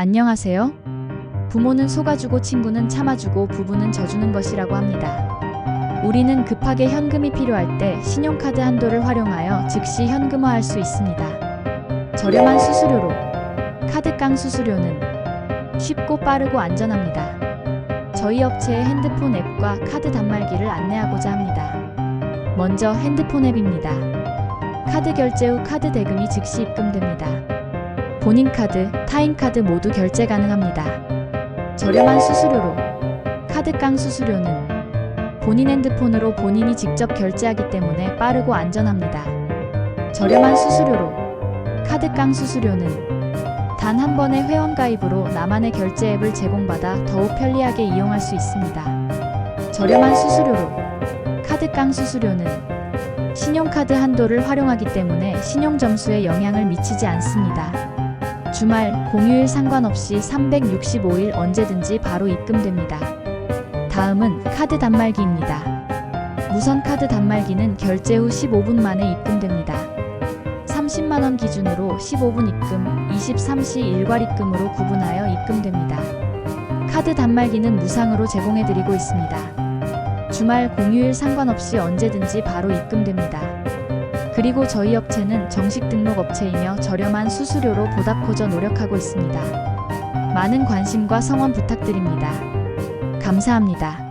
안녕하세요. 부모는 속아주고 친구는 참아주고 부부는 져주는 것이라고 합니다. 우리는 급하게 현금이 필요할 때 신용카드 한도를 활용하여 즉시 현금화할 수 있습니다. 저렴한 수수료로 카드깡 수수료는 쉽고 빠르고 안전합니다. 저희 업체의 핸드폰 앱과 카드 단말기를 안내하고자 합니다. 먼저 핸드폰 앱입니다. 카드 결제 후 카드 대금이 즉시 입금됩니다. 본인 카드, 타인 카드 모두 결제 가능합니다. 저렴한 수수료로 카드깡 수수료는 본인 핸드폰으로 본인이 직접 결제하기 때문에 빠르고 안전합니다. 저렴한 수수료로 카드깡 수수료는 단 한 번의 회원 가입으로 나만의 결제 앱을 제공받아 더욱 편리하게 이용할 수 있습니다. 저렴한 수수료로 카드깡 수수료는 신용카드 한도를 활용하기 때문에 신용 점수에 영향을 미치지 않습니다. 주말, 공휴일 상관없이 365일 언제든지 바로 입금됩니다. 다음은 카드 단말기입니다. 무선 카드 단말기는 결제 후 15분 만에 입금됩니다. 30만원 기준으로 15분 입금, 23시 일괄 입금으로 구분하여 입금됩니다. 카드 단말기는 무상으로 제공해드리고 있습니다. 주말, 공휴일 상관없이 언제든지 바로 입금됩니다. 그리고 저희 업체는 정식 등록 업체이며 저렴한 수수료로 보답코저 노력하고 있습니다. 많은 관심과 성원 부탁드립니다. 감사합니다.